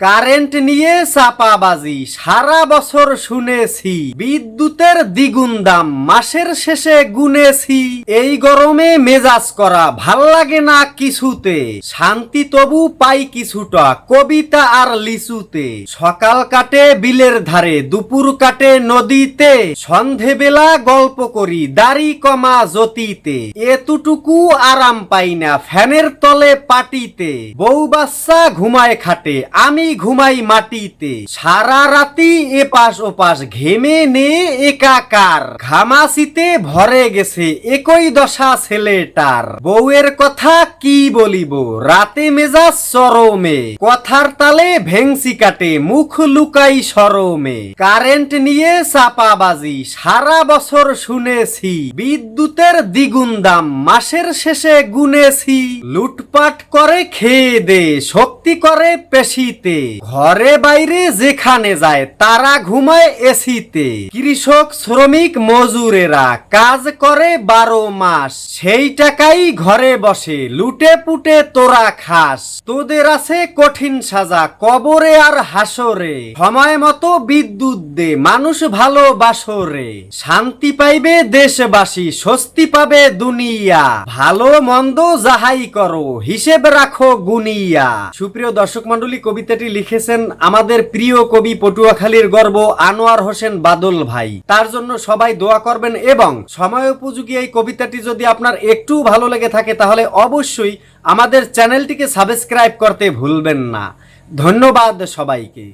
Current নিয়ে চাপাবাজি, সারা বছর শুনেছি, বিদ্যুতের দ্বিগুণ দাম, মাসের শেষে গুনেছি। এই গরমে মেজাজ করা ভালো লাগে না কিছুতে, শান্তি তবু পাই কিছুটা, কবিতা আর লিচুতে। সকাল কাটে বিলের ধারে, দুপুর কাটে নদীতে। সন্ধেবেলা গল্প করি, দাড়ি কমা জ্যোতিতে এতটুকু আরাম পাই না ফ্যানের তলে পাটিতে। বউ বাচ্চা ঘুমায় খাটে, আমি ঘুমাই মাটিতে। সারা রাতি এপাশ ওপাশ ঘেমে নে একাকার। ঘামাসিতে ভরে গেছে একই দশা ছেলেটার। বউয়ের কথা কি বলিব? রাতে মেজাজ চরমে। কথার তালে ভেংসি কাটে, মুখ লুকাই সরমে। কারেন্ট নিয়ে চাপাবাজি, সারা বছর শুনেছি। বিদ্যুতের দ্বিগুণ দাম, মাসের শেষে গুনেছি। লুটপাট করে খেয়ে দে, শক্তি করে পেশিতে। ঘরে বাইরে যেখানে যায়, তারা ঘুমায় এসিতে। কৃষক, শ্রমিক, মজুরেরা কাজ করে বারো মাস। সেই টাকাই ঘরে বসে, লুটে পুটে তোরা খাস। তোদের আছে কঠিন সাজা, কবরে আর হাসরে। সময় মতো বিদ্যুৎ দে, মানুষ ভালোবাসরে শান্তি পাইবে দেশবাসী, স্বস্তি পাবে দুনিয়া। ভালো মন্দ যাহাই করো, হিসেব রাখো গুনিয়া। সুপ্রিয় দর্শক মন্ডলী কবিতাটি লিখেছেন আমাদের প্রিয় কবি পটুয়াখালীর গর্ব আনোয়ার হোসেন বাদল ভাই। তার জন্য সবাই দোয়া করবেন এবং সময় উপযোগী এই কবিতাটি যদি আপনার একটু ভালো লেগে থাকে, তাহলে অবশ্যই আমাদের চ্যানেলটিকে সাবস্ক্রাইব করতে ভুলবেন না। ধন্যবাদ সবাইকে।